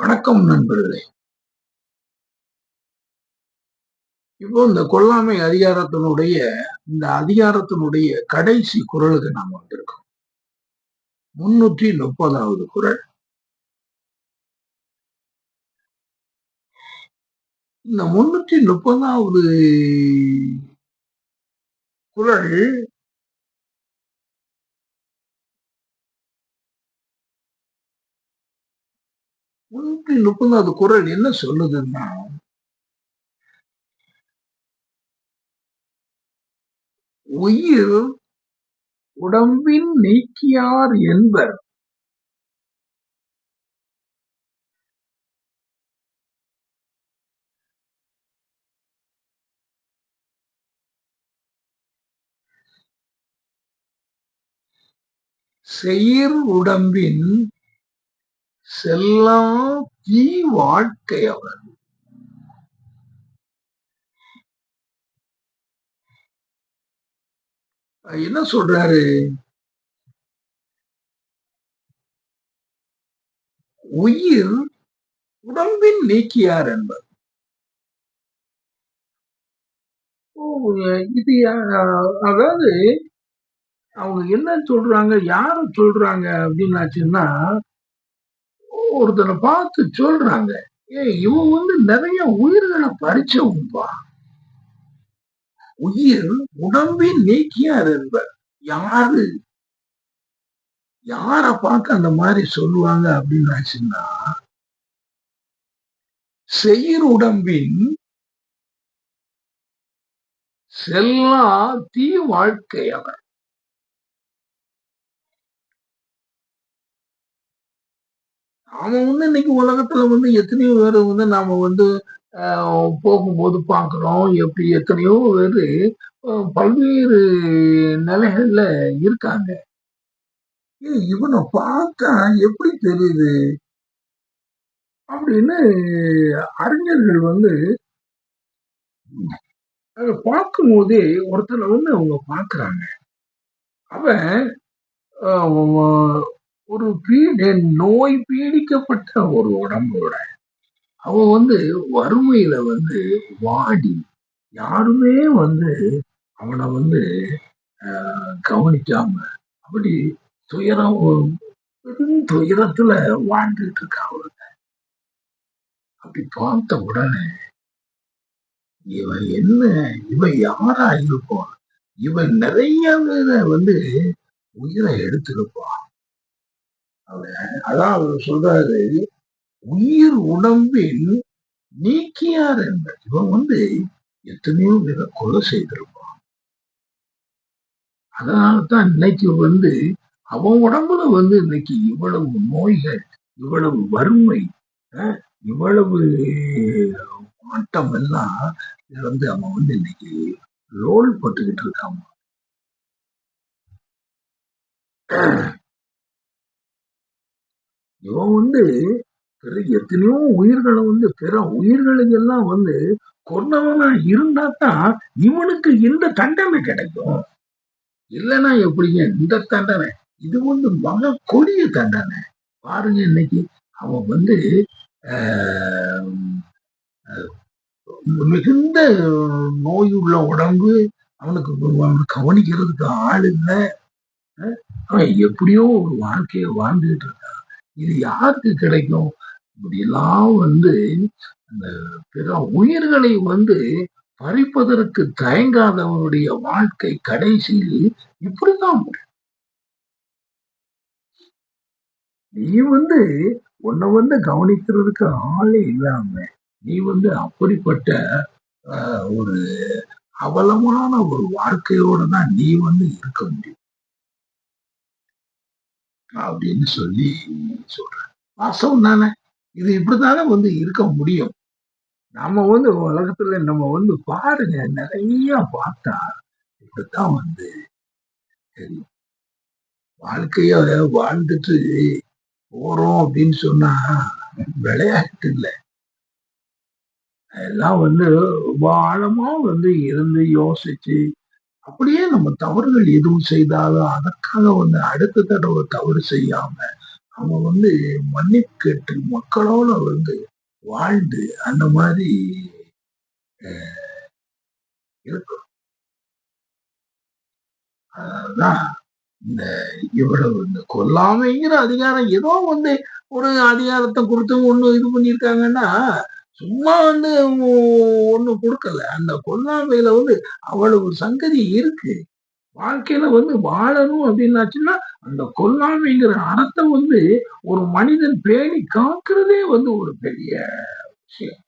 வணக்கம் நண்பர்களே. இப்போ இந்த கொல்லாமை அதிகாரத்தினுடைய இந்த அதிகாரத்தினுடைய கடைசி குரலுக்கு நாம் வந்திருக்கோம். முன்னூற்றி முப்பதாவது குரல். இந்த முன்னூற்றி முப்பதாவது குரல் முன்னூற்றி முப்பதாவது குரல் என்ன சொல்லுதுன்னா உயிர் உடம்பின் நீக்கியார் என்பர். செயிர் உடம்பின் செல்லம் தீ வாழ்க்கை அவர் என்ன சொல்றாரு? உயிர் உடம்பின் நீக்கியார் என்பது இது அதாவது அவங்க என்ன சொல்றாங்க யாரு சொல்றாங்க அப்படின்னாச்சுன்னா ஒருத்தரை பார்த்து சொல்றாங்க ஏ இவன் வந்து நிறைய உயிர்களை பறிச்சவும்பா உயிர் உடம்பின் நீக்கியார் என்பர் யாரு? யார பார்த்து அந்த மாதிரி சொல்லுவாங்க அப்படின்னாச்சுன்னா செயிர் உடம்பின் செல்லா தீ வாழ்க்கை அவர் அவன் வந்து இன்னைக்கு உலகத்துல வந்து எத்தனையோ பேர் வந்து நாம வந்து போகும்போது பார்க்குறோம். எப்படி எத்தனையோ பேர் பல்வேறு நிலைகள்ல இருக்காங்க. இவனை பார்த்தா எப்படி தெரியுது? அப்படின்னு அறிஞர்கள் வந்து பார்க்கும் போதே ஒருத்தனை வந்து அவங்க பார்க்குறாங்க. அவன் ஒரு பீடு நோய் பீடிக்கப்பட்ட ஒரு உடம்போட அவன் வந்து வறுமையில வந்து வாடி. யாருமே வந்து அவனை வந்து கவனிக்காம அப்படி துயரம் பெரும் துயரத்துல வாழ்ந்துட்டு இருக்கான் அப்படி பார்த்த உடனே இவன் என்ன இவன் யாரா இருப்பான் இவன் நிறைய பேரை வந்து உயிரை எடுத்திருப்பான் அதான் அவர் சொல்றாரு உயிர் உடம்பில் நீக்கியார் என்ற இவன் வந்து எத்தனையோ பேரை கொலை செய்திருப்பான். அதனால்தான் இன்னைக்கு வந்து அவன் உடம்புல வந்து இன்னைக்கு இவ்வளவு நோய்கள் இவ்வளவு வறுமை இவ்வளவு மாட்டம் எல்லாம் வந்து அவன் வந்து இன்னைக்கு ரோல் பட்டுக்கிட்டு இருக்கான். இவன் வந்து எத்தனையோ உயிர்களை வந்து பிற உயிர்களுக்கு எல்லாம் வந்து கொன்னவனா இருந்தா தான் இவனுக்கு இந்த தண்டனை கிடைக்கும். இல்லைன்னா எப்படிங்க? இந்த தண்டனை. இது வந்து மக கொடிய தண்டனை. பாருங்க இன்னைக்கு அவன் வந்து மிகுந்த நோயுள்ள உடம்பு அவனுக்கு கவனிக்கிறதுக்கு ஆள் இல்லை. அவன் எப்படியோ ஒரு வாழ்க்கையை வாழ்ந்துகிட்டு இருக்கான். இது யாருக்கு கிடைக்கும்? இப்படியெல்லாம் வந்து அந்த பிற உயிர்களை வந்து பறிப்பதற்கு தயங்காதவனுடைய வாழ்க்கை கடைசியில் இப்படிதான் முடியும். நீ வந்து உன்னை வந்து கவனிக்கிறதுக்கு ஆளே இல்லாம நீ வந்து அப்படிப்பட்ட ஒரு அவலமான ஒரு வாழ்க்கையோட தான் நீ வந்து இருக்க முடியும். அப்படின்னு சொல்லி சொல்றேன் வாஸ்தவம் தானே இது இப்படித்தானே வந்து இருக்க முடியும். நம்ம வந்து உலகத்துல நம்ம வந்து பாருங்க நிறைய பார்த்தா இப்படித்தான் வந்து தெரியும். வாழ்க்கைய வாழ்ந்துட்டு போறோம் அப்படின்னு சொன்னா விளையாட்டு இல்லை. எல்லாம் வந்து ரொம்ப ஆழமா வந்து இருந்து யோசிச்சு அப்படியே நம்ம தவறுகள் எதுவும் செய்தாலும் அதற்காக வந்து அடுத்த தடவை தவறு செய்யாம நம்ம வந்து மன்னிப்பு கேட்டு மக்களோட வந்து வாழ்ந்து அந்த மாதிரி அஹ், இருக்கும் அதான் இந்த இவ்வளவு இந்த கொல்லாமைங்கிற அதிகாரம் ஏதோ வந்து ஒரு அதிகாரத்தை கொடுத்து ஒண்ணு இது பண்ணியிருக்காங்கன்னா சும்மா வந்து ஒண்ணு கொடுக்கல. அந்த கொல்லாமையில வந்து அவ்வளவு சங்கதி இருக்கு. வாழ்க்கையில வந்து வாழணும் அப்படின்னாச்சுன்னா அந்த கொல்லாமைங்கிற அறத்தை வந்து ஒரு மனிதன் பேணி காக்கிறதே வந்து ஒரு பெரிய விஷயம்.